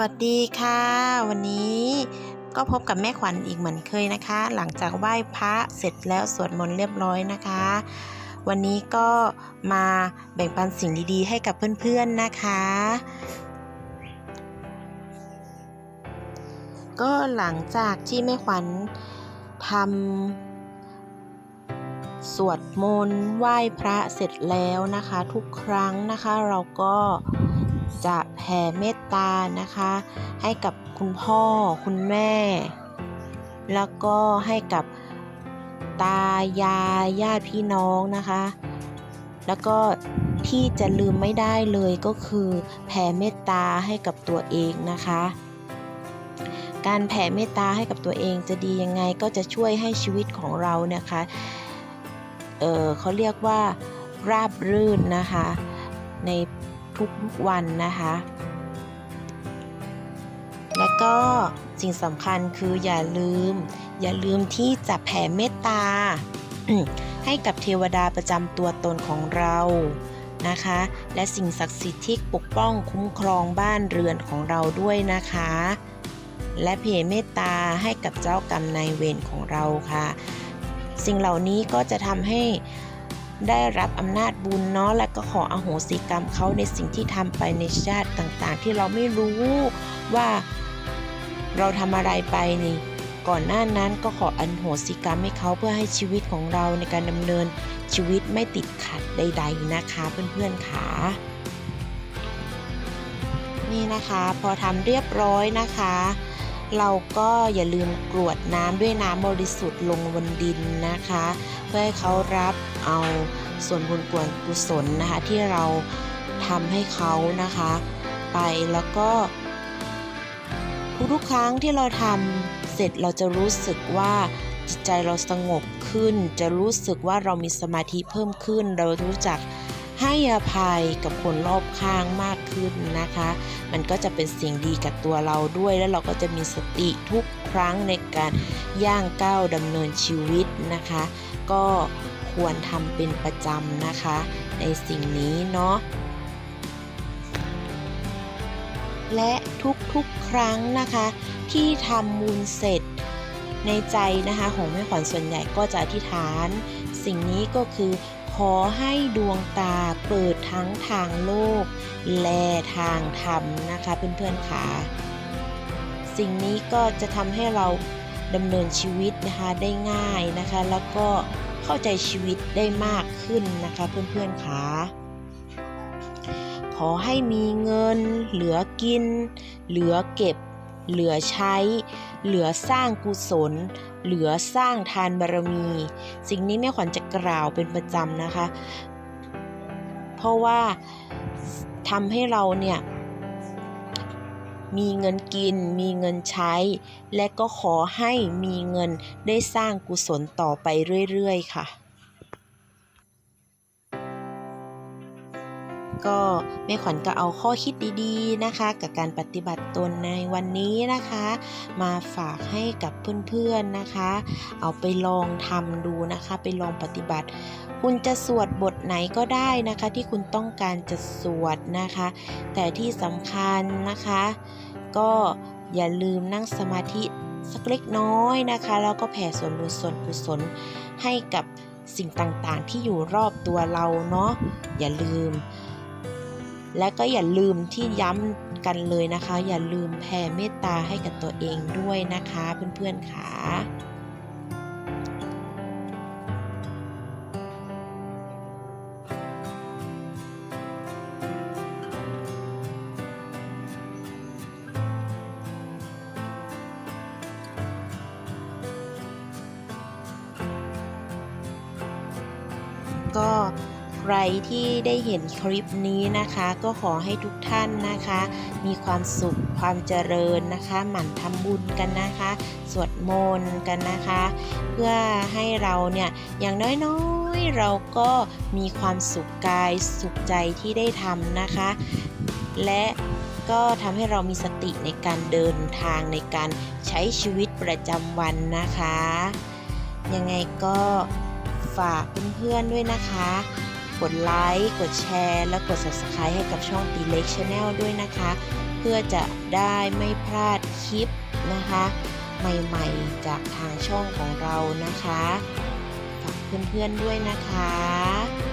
วัสดีค่ะ วันนี้ก็พบกับแม่ขวัญอีกเหมือนเคยนะคะ หลังจากไหว้พระเสร็จแล้วสวดมนต์เรียบร้อยนะคะ วันนี้ก็มาแบ่งปันสิ่งดีๆ ให้กับเพื่อนๆนะคะ ก็หลังจากที่แม่ขวัญทำสวดมนต์ไหว้พระเสร็จแล้วนะคะ ทุกครั้งนะคะเราก็ จะแผ่เมตตานะคะ ให้กับคุณพ่อคุณแม่ แล้วก็ให้กับตายายญาติพี่น้องนะคะ แล้วก็ที่จะลืมไม่ได้เลยก็คือแผ่เมตตาให้กับตัวเองนะคะ การแผ่เมตตาให้กับตัวเองจะดียังไงก็จะช่วยให้ชีวิตของเราเนี่ยคะ เออเขาเรียกว่าราบรื่นนะคะ ใน ทุกๆวันนะคะ และก็สิ่งสำคัญคืออย่าลืม อย่าลืมที่จะแผ่เมตตาให้กับเทวดาประจำตัวตนของเรานะคะ และสิ่งศักดิ์สิทธิ์ที่ปกป้องคุ้มครองบ้านเรือนของเราด้วยนะคะ และเผ่เมตตาให้กับเจ้ากรรมนายเวรของเราค่ะ สิ่งเหล่านี้ก็จะทำให้ ได้รับอำนาจบุญเนาะและก็ขออโหสิกรรมเขาในสิ่งที่ทำไปในชาติต่างๆ ที่เราไม่รู้ว่าเราทำอะไรไปนี่ ก่อนหน้านั้นก็ขออโหสิกรรมให้เขาเพื่อให้ชีวิตของเราในการดำเนินชีวิตไม่ติดขัดใด ๆนะคะเพื่อนๆค่ะนี่นะคะ พอทำเรียบร้อยนะคะ เราก็อย่าลืมกรวดน้ำด้วยน้ำบริสุทธิ์ลงบนดินนะคะ เพื่อให้เขารับเอาส่วนบุญกวนกุศลนะคะ ที่เราทำให้เขานะคะ ไปแล้วก็ทุกๆครั้งที่เราทำเสร็จเราจะรู้สึกว่าจิตใจเราสงบขึ้น จะรู้สึกว่าเรามีสมาธิเพิ่มขึ้น เรารู้จัก ให้อภัยกับคนรอบข้างมากขึ้นนะคะ มันก็จะเป็นสิ่งดีกับตัวเราด้วย แล้วเราก็จะมีสติทุกครั้งในการย่างก้าวดำเนินชีวิตนะคะ ก็ควรทำเป็นประจำนะคะ ในสิ่งนี้เนาะและทุกๆครั้งนะคะ ที่ทำมูลเสร็จในใจนะคะ ของแม่ขวัญส่วนใหญ่ก็จะอธิษฐาน สิ่งนี้ก็คือ ขอให้ดวงตาเปิดทั้งทางโลก และทางธรรมนะคะเพื่อนๆค่ะสิ่งนี้ก็จะทำให้เราดำเนินชีวิตนะคะได้ง่ายนะคะ แล้วก็เข้าใจชีวิตได้มากขึ้นนะคะเพื่อนๆค่ะขอให้มีเงินเหลือกิน เหลือเก็บ เหลือใช้ เหลือสร้างกุศล เหลือสร้างทานบารมี สิ่งนี้แม่ขวัญจะกล่าวเป็นประจำนะคะ เพราะว่าทำให้เราเนี่ยมีเงินกิน มีเงินใช้ และก็ขอให้มีเงินได้สร้างกุศลต่อไปเรื่อย ๆ ค่ะ ก็แม่ขวัญก็เอาข้อคิดดีๆนะคะ กับการปฏิบัติตนในวันนี้นะคะ มาฝากให้กับเพื่อนๆนะคะ เอาไปลองทำดูนะคะ ไปลองปฏิบัติ คุณจะสวดบทไหนก็ได้นะคะ ที่คุณต้องการจะสวดนะคะ แต่ที่สำคัญนะคะ ก็อย่าลืมนั่งสมาธิสักเล็กน้อยนะคะ แล้วก็แผ่ส่วนบุญส่วนกุศลให้กับสิ่งต่างๆ ที่อยู่รอบตัวเราเนาะอย่าลืม และก็อย่าลืมที่ย้ำกันเลยนะคะ อย่าลืมแผ่เมตตาให้กับตัวเองด้วยนะคะเพื่อนๆค่ะก็ รที่ได้เห็นคลิปนี้นะคะ ก็ขอให้ทุกท่านนะคะ มีความสุขความเจริญนะคะ หมั่นทำบุญกันนะคะ สวดมนต์กันนะคะ เพื่อให้เราเนี่ยอย่างน้อยๆเราก็มีความสุขกายสุขใจที่ได้ทำนะคะ และก็ทำให้เรามีสติในการเดินทางในการใช้ชีวิตประจำวันนะคะ ยังไงก็ฝากเพื่อนๆด้วยนะคะ กดไลค์กดแชร์ และกด subscribe ให้กับช่องตีเล็กชาแนลด้วยนะคะเเพื่อจะได้ไม่พลาดคลิปนะคะ ใหม่ๆจากทางช่องของเรานะคะ ฝากเพื่อนๆด้วยนะคะ